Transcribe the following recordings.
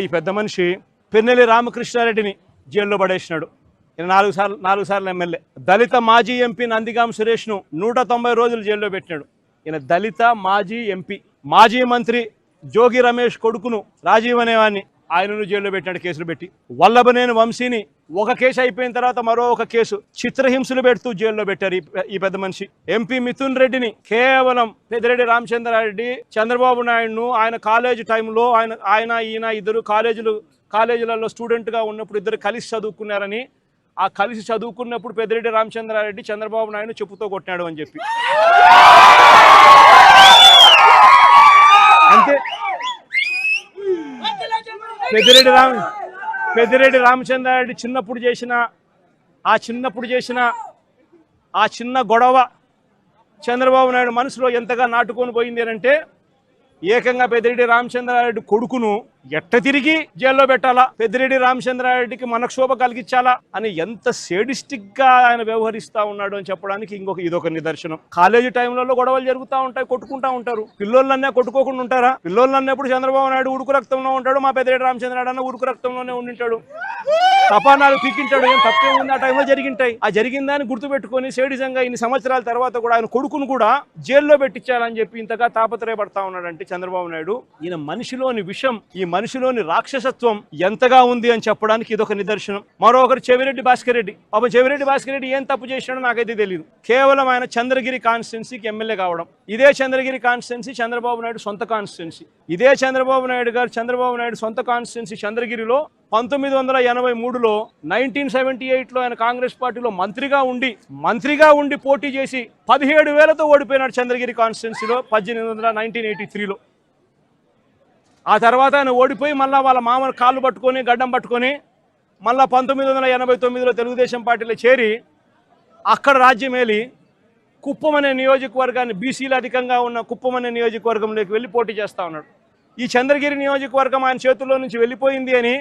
ఈ పెద్ద మనిషి పెన్నెల్లి రామకృష్ణారెడ్డిని జైల్లో పడేసినాడు. ఈయన నాలుగు సార్లు నాలుగు సార్లు ఎమ్మెల్యే. దళిత మాజీ ఎంపీ నందిగాం సురేష్ను నూట తొంభై రోజులు జైల్లో పెట్టినాడు. ఈయన దళిత మాజీ ఎంపీ మాజీ మంత్రి జోగి రమేష్ కొడుకును రాజీవ్ అనేవాడిని ఆయనను జైల్లో పెట్టినాడు కేసులు పెట్టి. వల్లభనేని వంశీని ఒక కేసు అయిపోయిన తర్వాత మరో ఒక కేసు. చిత్రహింసలు పెడుతూ జైల్లో పెట్టారు ఈ- పెద్ద మనిషి. ఎంపీ మిథున్ రెడ్డిని కేవలం పెద్దిరెడ్డి రామచంద్రారెడ్డి చంద్రబాబు నాయుడును ఆయన కాలేజ్ టైంలో ఆయన ఆయన ఈయన ఇద్దరు కాలేజీలు కాలేజీలలో స్టూడెంట్గా ఉన్నప్పుడు ఇద్దరు కలిసి చదువుకున్నారని ఆ కలిసి చదువుకున్నప్పుడు పెద్దిరెడ్డి రామచంద్రారెడ్డి చంద్రబాబు నాయుడు చెప్పుతో కొట్టినాడు అని చెప్పి. అంతే. పెద్దిరెడ్డి రామ పెద్దిరెడ్డి రామచంద్రారెడ్డి చిన్నప్పుడు చేసిన ఆ చిన్నప్పుడు చేసిన ఆ చిన్న గొడవ చంద్రబాబు నాయుడు మనసులో ఎంతగా నాటుకొని పోయింది అంటే ఏకంగా పెద్దిరెడ్డి రామచంద్రారెడ్డి కొడుకును ఎట్ట తిరిగి జైల్లో పెట్టాలా? పెద్దిరెడ్డి రామచంద్రారెడ్డికి మనక్షోభ కలిగించాలా? అని ఎంత సేడిస్టిక్గా ఆయన వ్యవహరిస్తా ఉన్నాడు అని చెప్పడానికి ఇంకొక ఇదొక నిదర్శనం. కాలేజీ టైంలలో గొడవలు జరుగుతూ ఉంటాయి కొట్టుకుంటా ఉంటారు. పిల్లోళ్ళన్నా కొట్టుకోకుండా ఉంటారా? పిల్లోళ్ళు అన్నప్పుడు చంద్రబాబు నాయుడు ఉడుకు రక్తంలో ఉంటాడు మా పెద్దిరెడ్డి రామచంద్రారెడ్డి అన్న ఉడుకు రక్తంలోనే ఉండింటాడు. తపానాలు పీకింటాడు. ఏం తప్పే ఉంది? ఆ టైంలో జరిగింటాయి. ఆ జరిగిందని గుర్తుపెట్టుకొని సేడిజంగా ఇన్ని సంవత్సరాల తర్వాత కూడా ఆయన కొడుకును కూడా జైల్లో పెట్టించాలని చెప్పి ఇంతగా తాపత్రయపడతా ఉన్నాడంటే చంద్రబాబు నాయుడు ఈయన మనిషిలోని విషం ఈ మనిషిలోని రాక్షసత్వం ఎంతగా ఉంది అని చెప్పడానికి ఇదొక నిదర్శనం. మరొకరు చెవిరెడ్డి భాస్కర్ రెడ్డి. పాపం చెవిరెడ్డి భాస్కర్ రెడ్డి ఏం తప్పు చేశాడో నాకైతే తెలియదు కేవలం ఆయన చంద్రగిరి కాన్స్టిట్యున్సీకి ఎమ్మెల్యే కావడం. ఇదే చంద్రగిరి కాన్స్టిట్యున్సీ చంద్రబాబు నాయుడు సొంత కాన్స్టిట్యున్సీ. ఇదే చంద్రబాబు నాయుడు గారు చంద్రబాబు నాయుడు సొంత కాన్స్టిట్యున్సీ చంద్రగిరిలో పంతొమ్మిది వందల ఎనభై మూడులో నైన్టీన్ సెవెంటీ ఎయిట్లో ఆయన కాంగ్రెస్ పార్టీలో మంత్రిగా ఉండి మంత్రిగా ఉండి పోటీ చేసి పదిహేడు వేలతో ఓడిపోయినాడు చంద్రగిరి కాన్స్టిట్యున్సీలో పద్దెనిమిది వందల నైన్టీన్ ఎయిటీ త్రీలో. ఆ తర్వాత ఆయన ఓడిపోయి మళ్ళీ వాళ్ళ మామూలు కాళ్ళు పట్టుకొని గడ్డం పట్టుకొని మళ్ళా పంతొమ్మిది వందల ఎనభై తొమ్మిదిలో తెలుగుదేశం పార్టీలో చేరి అక్కడ రాజ్యమేలి కుప్పం అనే నియోజకవర్గాన్ని బీసీలు అధికంగా ఉన్న కుప్పం అనే నియోజకవర్గంలోకి వెళ్ళి పోటీ చేస్తూ ఉన్నాడు. ఈ చంద్రగిరి నియోజకవర్గం ఆయన చేతుల్లో నుంచి వెళ్ళిపోయింది అని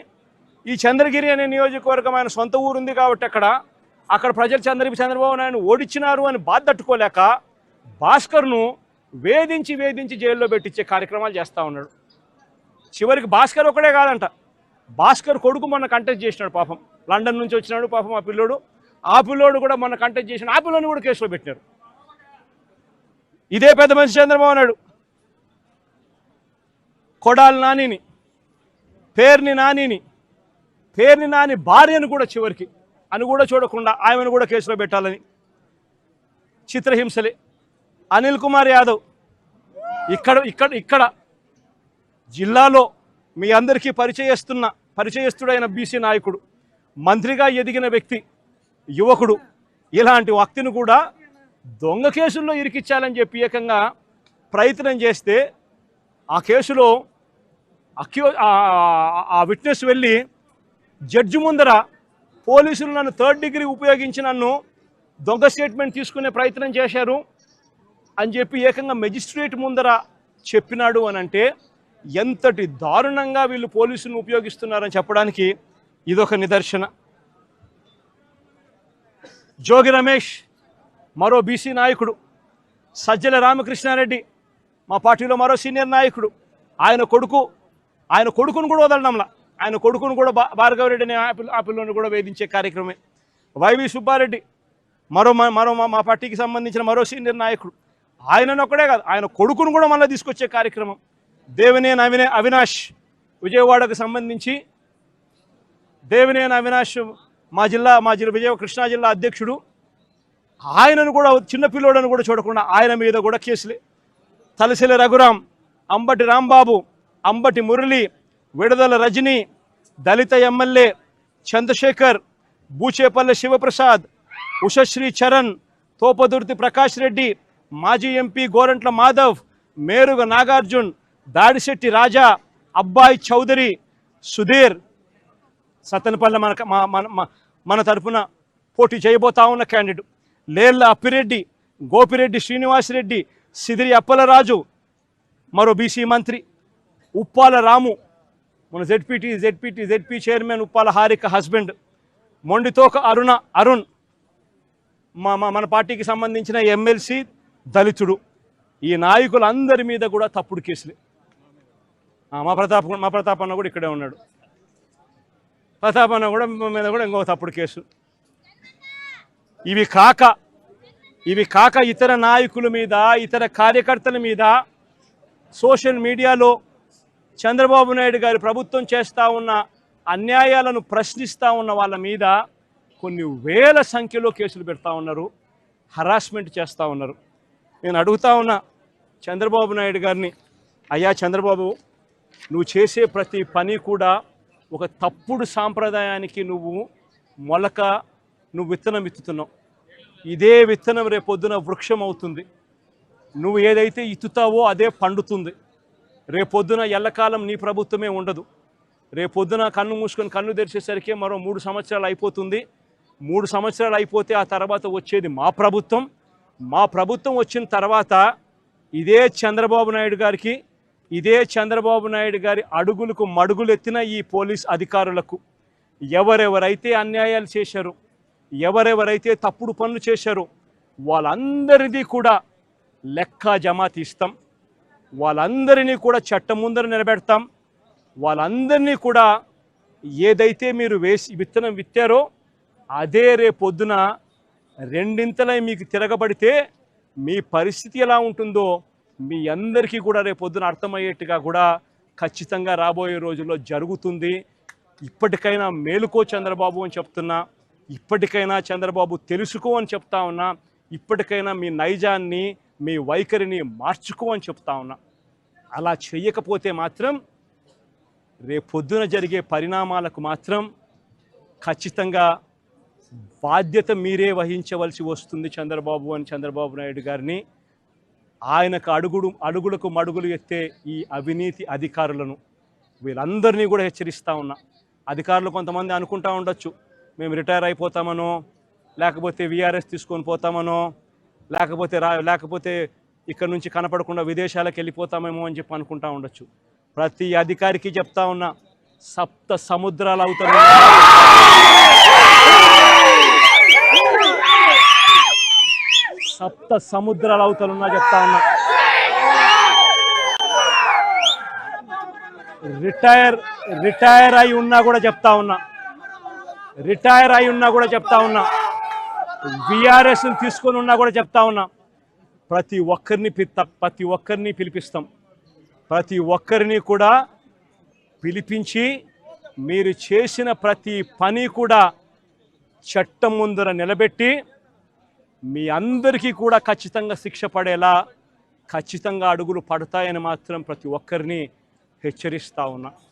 ఈ చంద్రగిరి అనే నియోజకవర్గం ఆయన సొంత ఊరు ఉంది కాబట్టి అక్కడ అక్కడ ప్రజలు చంద్ర చంద్రబాబు నాయుడు ఓడించినారు అని బాధ తట్టుకోలేక భాస్కర్ను వేధించి వేధించి జైల్లో పెట్టించే కార్యక్రమాలు చేస్తూ ఉన్నాడు. చివరికి భాస్కర్ ఒకడే కాదంట. భాస్కర్ కొడుకు మొన్న కంటెస్ట్ చేసినాడు పాపం. లండన్ నుంచి వచ్చినాడు పాపం ఆ పిల్లోడు. ఆ పిల్లోడు కూడా మొన్న కంటెస్ట్ చేసిన ఆ పిల్లోని కూడా కేసులో పెట్టినారు. ఇదే పెద్ద మనిషి చంద్రబాబు నాయుడు. కొడాలి నానిని పేర్ని నానిని పేర్ని నాని భార్యను కూడా చివరికి అని కూడా చూడకుండా ఆమెను కూడా కేసులో పెట్టాలని చిత్రహింసలే అనిల్ కుమార్ యాదవ్ ఇక్కడ ఇక్కడ ఇక్కడ జిల్లాలో మీ అందరికీ పరిచయస్తున్న పరిచయస్తుడైన బీసీ నాయకుడు మంత్రిగా ఎదిగిన వ్యక్తి యువకుడు ఇలాంటి వ్యక్తిని కూడా దొంగ కేసుల్లో ఇరికిచ్చాలని చెప్పి ఏకంగా ప్రయత్నం చేస్తే ఆ కేసులో అక్యూ ఆ- ఆ విట్నెస్ వెళ్ళి జడ్జి ముందర పోలీసులు నన్ను థర్డ్ డిగ్రీ ఉపయోగించి నన్ను దొంగ స్టేట్మెంట్ తీసుకునే ప్రయత్నం చేశారు అని చెప్పి ఏకంగా మెజిస్ట్రేట్ ముందర చెప్పినాడు అని అంటే ఎంతటి దారుణంగా వీళ్ళు పోలీసులను ఉపయోగిస్తున్నారని చెప్పడానికి ఇదొక నిదర్శన. జోగి రమేష్ మరో బీసీ నాయకుడు. సజ్జల రామకృష్ణారెడ్డి మా పార్టీలో మరో సీనియర్ నాయకుడు. ఆయన కొడుకు ఆయన కొడుకును కూడా వదలడంలా ఆయన కొడుకును కూడా భార్గవరెడ్డి అనే ఆ పిల్ల- ఆ కూడా వేధించే కార్యక్రమే. వైవి సుబ్బారెడ్డి మరో మరో మా- పార్టీకి సంబంధించిన మరో సీనియర్ నాయకుడు. ఆయనను ఒక్కడే కాదు ఆయన కొడుకును కూడా మళ్ళీ తీసుకొచ్చే కార్యక్రమం. దేవినేని అవినే అవినాష్ విజయవాడకు సంబంధించి దేవినేని అవినాష్ మా జిల్లా మా జిల్లా విజయ కృష్ణా జిల్లా అధ్యక్షుడు. ఆయనను కూడా చిన్నపిల్లోడని కూడా చూడకుండా ఆయన మీద కూడా కేసులే. తలసిల రఘురాం అంబటి రాంబాబు అంబటి మురళి విడుదల రజని దళిత ఎమ్మెల్యే చంద్రశేఖర్ బూచేపల్లి శివప్రసాద్ ఉషశ్రీ చరణ్ తోపదుర్తి ప్రకాష్ రెడ్డి మాజీ ఎంపీ గోరంట్ల మాధవ్ మేరుగ నాగార్జున్ దాడిశెట్టి రాజా అబ్బాయి చౌదరి సుధీర్. సత్తెనపల్లి మన మన మన- మన తరఫున పోటీ చేయబోతా ఉన్న క్యాండిడేట్ లేళ్ళ అప్పిరెడ్డి గోపిరెడ్డి శ్రీనివాసరెడ్డి సిదిరి అప్పలరాజు మరో బీసీ మంత్రి ఉప్పాల రాము. మన ZPT ZPT ZP chairman Uppala Harika husband Monditoka Aruna Arun మా మా- మన పార్టీకి సంబంధించిన ఎమ్మెల్సీ దళితుడు. ఈ నాయకులందరి మీద కూడా తప్పుడు కేసులే. మా ప్రతాప్ మా ప్రతాప్ అన్న కూడా ఇక్కడే ఉన్నాడు. ప్రతాప్ అన్న కూడా మా మీద కూడా ఇంకో తప్పుడు కేసు. ఇవి కాక ఇవి కాక ఇతర నాయకుల మీద ఇతర కార్యకర్తల మీద సోషల్ మీడియాలో చంద్రబాబు నాయుడు గారి ప్రభుత్వం చేస్తూ ఉన్న అన్యాయాలను ప్రశ్నిస్తూ ఉన్న వాళ్ళ మీద కొన్ని వేల సంఖ్యలో కేసులు పెడతా ఉన్నారు హరాస్మెంట్ చేస్తూ ఉన్నారు. నేను అడుగుతా ఉన్నా చంద్రబాబు నాయుడు గారిని అయ్యా చంద్రబాబు నువ్వు చేసే ప్రతి పని కూడా ఒక తప్పుడు సాంప్రదాయానికి నువ్వు మొలక నువ్వు విత్తనం విత్తుతున్నావు. ఇదే విత్తనం రేపొద్దున వృక్షం అవుతుంది నువ్వు ఏదైతే ఇత్తుతావో అదే పండుతుంది. రేపొద్దున ఎల్లకాలం నీ ప్రభుత్వమే ఉండదు. రేపొద్దున కన్ను మూసుకొని కన్ను తెరిచేసరికి మరో మూడు సంవత్సరాలు అయిపోతుంది. మూడు సంవత్సరాలు అయిపోతే ఆ తర్వాత వచ్చేది మా ప్రభుత్వం. మా ప్రభుత్వం వచ్చిన తర్వాత ఇదే చంద్రబాబు నాయుడు గారికి ఇదే చంద్రబాబు నాయుడు గారి అడుగులకు మడుగులు ఎత్తిన ఈ పోలీస్ అధికారులకు ఎవరెవరైతే అన్యాయాలు చేశారో ఎవరెవరైతే తప్పుడు పనులు చేశారో వాళ్ళందరిది కూడా లెక్క జమా తీస్తాం. వాళ్ళందరినీ కూడా చట్టం ముందర నిలబెడతాం. వాళ్ళందరినీ కూడా ఏదైతే మీరు వేసి విత్తనం విత్తారో అదే రేపొద్దున రెండింతలై మీకు తిరగబడితే మీ పరిస్థితి ఎలా ఉంటుందో మీ అందరికీ కూడా రేపొద్దున అర్థమయ్యేట్టుగా కూడా ఖచ్చితంగా రాబోయే రోజుల్లో జరుగుతుంది. ఇప్పటికైనా మేలుకో చంద్రబాబు అని చెప్తున్నా. ఇప్పటికైనా చంద్రబాబు తెలుసుకో అని చెప్తా ఉన్నా. ఇప్పటికైనా మీ నైజాన్ని మీ వైఖరిని మార్చుకో అని చెప్తా ఉన్నా. అలా చేయకపోతే మాత్రం రేపొద్దున జరిగే పరిణామాలకు మాత్రం ఖచ్చితంగా బాధ్యత మీరే వహించవలసి వస్తుంది చంద్రబాబు అని చంద్రబాబు నాయుడు గారిని. ఆయనకు అడుగుడు అడుగులకు మడుగులు ఎత్తే ఈ అవినీతి అధికారులను వీళ్ళందరినీ కూడా హెచ్చరిస్తూ ఉన్నా. అధికారులు కొంతమంది అనుకుంటా ఉండొచ్చు. మేము రిటైర్ అయిపోతామనో లేకపోతే విఆర్ఎస్ తీసుకొని పోతామనో లేకపోతే రా లేకపోతే ఇక్కడ నుంచి కనపడకుండా విదేశాలకు వెళ్ళిపోతామేమో అని చెప్పి అనుకుంటా ఉండొచ్చు. ప్రతి అధికారికి చెప్తా ఉన్నా సప్త సముద్రాలు అవుతారు సప్త సముద్రాలు అవతలున్నా చెప్తా ఉన్నా. రిటైర్ రిటైర్ అయి ఉన్నా కూడా చెప్తా ఉన్నా. రిటైర్ అయి ఉన్నా కూడా చెప్తా ఉన్నా. విఆర్ఎస్ తీసుకొని ఉన్నా కూడా చెప్తా ఉన్నా. ప్రతి ఒక్కరిని ప్రతి ఒక్కరిని పిలిపిస్తాం. ప్రతి ఒక్కరిని కూడా పిలిపించి మీరు చేసిన ప్రతి పని కూడా చట్టం ముందర నిలబెట్టి మీ అందరికీ కూడా ఖచ్చితంగా శిక్ష పడేలా ఖచ్చితంగా అడుగులు పడతాయని మాత్రం ప్రతి ఒక్కరిని హెచ్చరిస్తా ఉన్నా.